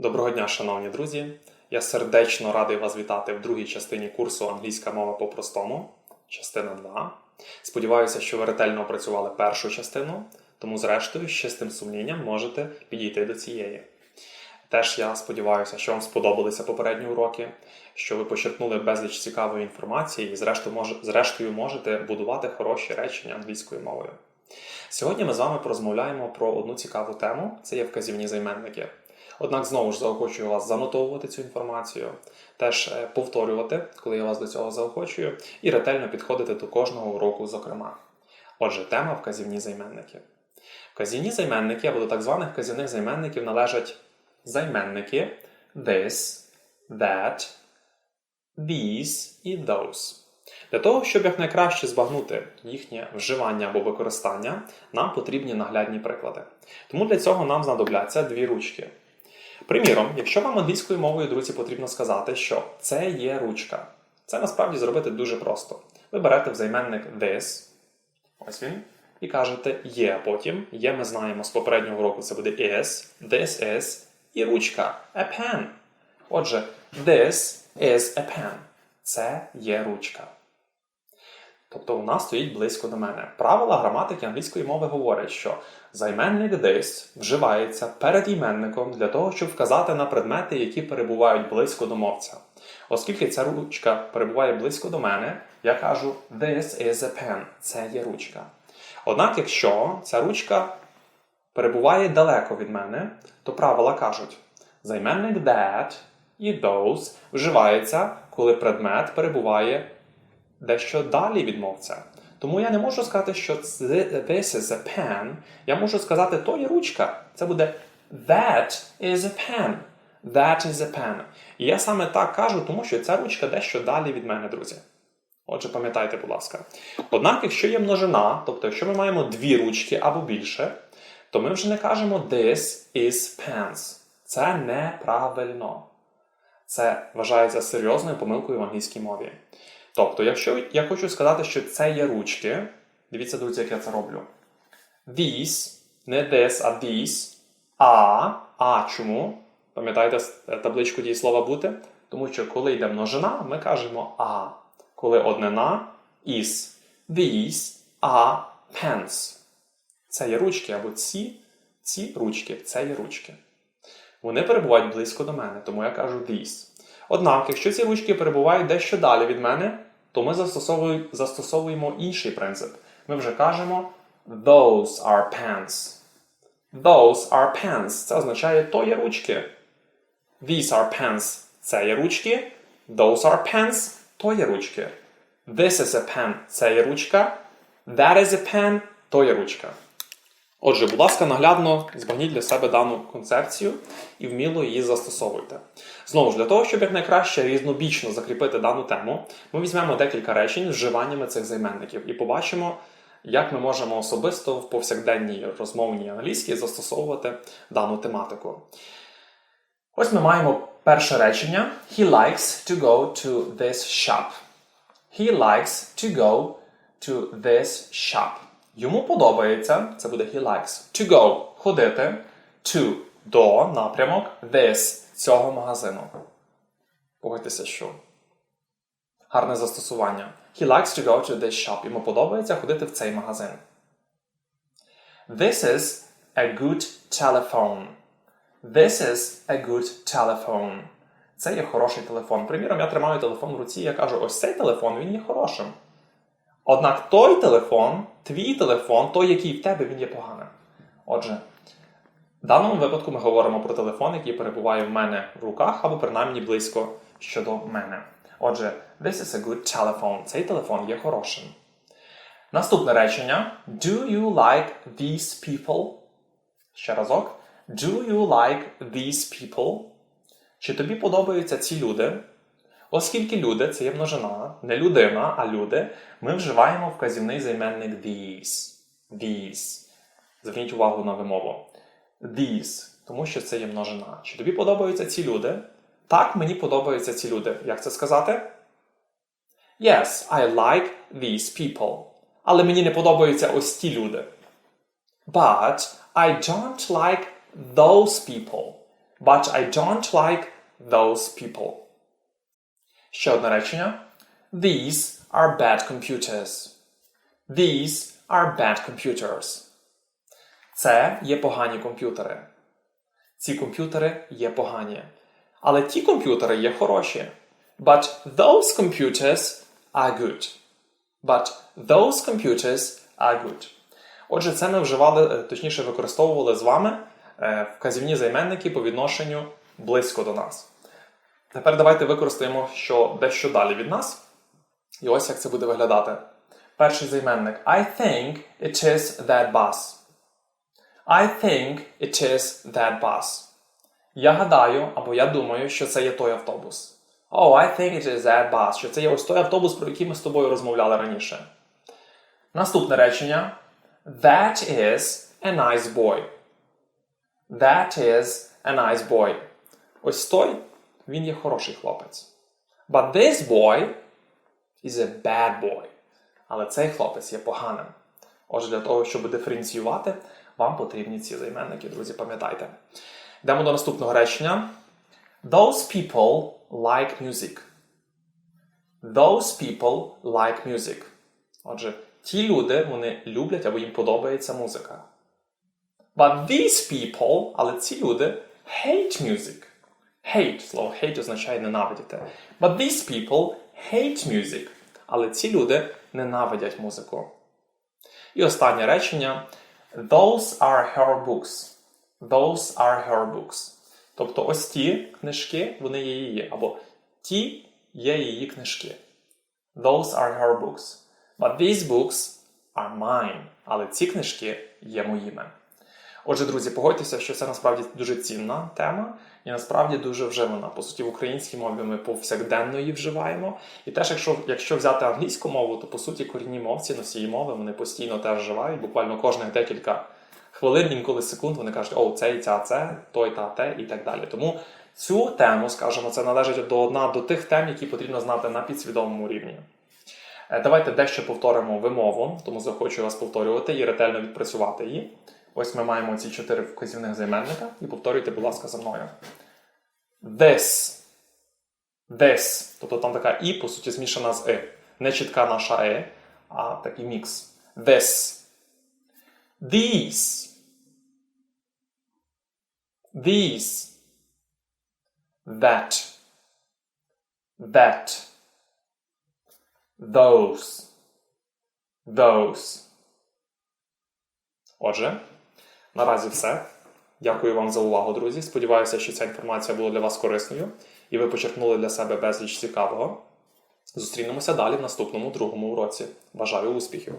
Доброго дня, шановні друзі! Я сердечно радий вас вітати в другій частині курсу Англійська мова по-простому, частина 2. Сподіваюся, що ви ретельно опрацювали першу частину, тому, зрештою, з чистим сумлінням можете підійти до цієї. Теж я сподіваюся, що вам сподобалися попередні уроки, що ви почерпнули безліч цікавої інформації і, зрештою, мож- зрештою, можете будувати хороші речення англійською мовою. Сьогодні ми з вами порозмовляємо про одну цікаву тему це є вказівні займенники. Однак знову ж заохочую вас занотовувати цю інформацію, теж е, повторювати, коли я вас до цього заохочую, і ретельно підходити до кожного уроку, зокрема. Отже, тема вказівні займенники. Вказівні займенники або до так званих вказівних займенників належать займенники this, that, these і those. Для того, щоб якнайкраще збагнути їхнє вживання або використання, нам потрібні наглядні приклади. Тому для цього нам знадобляться дві ручки. Приміром, якщо вам англійською мовою, друзі, потрібно сказати, що це є ручка. Це насправді зробити дуже просто. Ви берете в займенник this, ось він, і кажете є, а потім є, ми знаємо з попереднього року це буде is, this is і ручка a pen. Отже, this is a pen. Це є ручка. Тобто вона стоїть близько до мене. Правила граматики англійської мови говорять, що займенник this вживається перед іменником для того, щоб вказати на предмети, які перебувають близько до мовця. Оскільки ця ручка перебуває близько до мене, я кажу this is a pen. Це є ручка. Однак, якщо ця ручка перебуває далеко від мене, то правила кажуть: займенник that і those вживається, коли предмет перебуває дещо далі від мовця. Тому я не можу сказати, що this is a pen. Я можу сказати, то є ручка. Це буде that is a pen. That is a pen. І я саме так кажу, тому що ця ручка дещо далі від мене, друзі. Отже, пам'ятайте, будь ласка. Однак, якщо є множина, тобто якщо ми маємо дві ручки або більше, то ми вже не кажемо this is pens. Це неправильно. Це вважається серйозною помилкою в англійській мові. Тобто, якщо я хочу сказати, що це є ручки, дивіться, друзі, як я це роблю. These, не this, а these, а, а чому? Пам'ятаєте е, табличку дієслова бути? Тому що коли йде множина, ми кажемо а. Коли однина is. These are pens. Це є ручки, або ці, ці ручки, це є ручки. Вони перебувають близько до мене, тому я кажу these. Однак, якщо ці ручки перебувають дещо далі від мене, то ми застосовуємо, інший принцип. Ми вже кажемо those are pens. Those are pens. Це означає то є ручки. These are pens. Це є ручки. Those are pens. То є ручки. This is a pen. Це є ручка. That is a pen. То є ручка. Отже, будь ласка, наглядно збагніть для себе дану концепцію і вміло її застосовуйте. Знову ж, для того, щоб якнайкраще різнобічно закріпити дану тему, ми візьмемо декілька речень з вживаннями цих займенників і побачимо, як ми можемо особисто в повсякденній розмовній англійській застосовувати дану тематику. Ось ми маємо перше речення. He likes to go to this shop. He likes to go to this shop. Йому подобається, це буде he likes to go ходити to до напрямок this цього магазину. Погодьтеся, що гарне застосування. He likes to go to this shop. Йому подобається ходити в цей магазин. This is a good telephone. This is a good telephone. Це є хороший телефон. Приміром, я тримаю телефон в руці і я кажу, ось цей телефон він є хорошим. Однак той телефон, твій телефон, той, який в тебе, він є поганим. Отже, в даному випадку ми говоримо про телефон, який перебуває в мене в руках або принаймні близько щодо мене. Отже, this is a good telephone. Цей телефон є хорошим. Наступне речення. Do you like these people? Ще разок. Do you like these people? Чи тобі подобаються ці люди? Оскільки люди це є множина, не людина, а люди, ми вживаємо вказівний займенник these. These. Зверніть увагу на вимову. These, тому що це є множина. Чи тобі подобаються ці люди? Так, мені подобаються ці люди. Як це сказати? Yes, I like these people. Але мені не подобаються ось ті люди. But I don't like those people. But I don't like those people. Ще одне речення. These are bad computers. These are bad computers. Це є погані комп'ютери. Ці комп'ютери є погані. Але ті комп'ютери є хороші. But those computers are good. But those computers are good. Отже, це ми вживали, е, точніше використовували з вами е, вказівні займенники по відношенню близько до нас. Тепер давайте використаємо що дещо далі від нас. І ось як це буде виглядати. Перший займенник. I think it is that bus. I think it is that bus. Я гадаю, або я думаю, що це є той автобус. Oh, I think it is that bus. Що це є ось той автобус, про який ми з тобою розмовляли раніше. Наступне речення. That is a nice boy. That is a nice boy. Ось той, він є хороший хлопець. But this boy is a bad boy. Але цей хлопець є поганим. Отже, для того, щоб диференціювати, вам потрібні ці займенники, друзі, пам'ятайте. Йдемо до наступного речення. Those people like music. Those people like music. Отже, ті люди, вони люблять або їм подобається музика. But these people, але ці люди, hate music. Hate, слово hate означає ненавидіти. But these people hate music. Але ці люди ненавидять музику. І останнє речення. Those are her books. Those are her books. Тобто ось ті книжки, вони є її. Або ті є її книжки. Those are her books. But these books are mine. Але ці книжки є моїми. Отже, друзі, погодьтеся, що це насправді дуже цінна тема і насправді дуже вживана. По суті, в українській мові ми повсякденно її вживаємо. І теж, якщо, якщо взяти англійську мову, то по суті корінні мовці носії мови вони постійно теж вживають, буквально кожних декілька хвилин, інколи секунд, вони кажуть, о, це і ця, це, той та те, і так далі. Тому цю тему, скажімо, це належить до одна до тих тем, які потрібно знати на підсвідомому рівні. Е, Давайте дещо повторимо вимову, тому захочу вас повторювати і ретельно відпрацювати її. Ось ми маємо ці чотири вказівних займенника, і повторюйте, будь ласка, за мною. This. This. Тобто там така і, по суті, змішана з и. Не чітка наша е, а такий мікс. This. These. These. That. That. Those. Those. Отже, наразі все. Дякую вам за увагу, друзі. Сподіваюся, що ця інформація була для вас корисною і ви почерпнули для себе безліч цікавого. Зустрінемося далі в наступному другому уроці. Бажаю успіхів!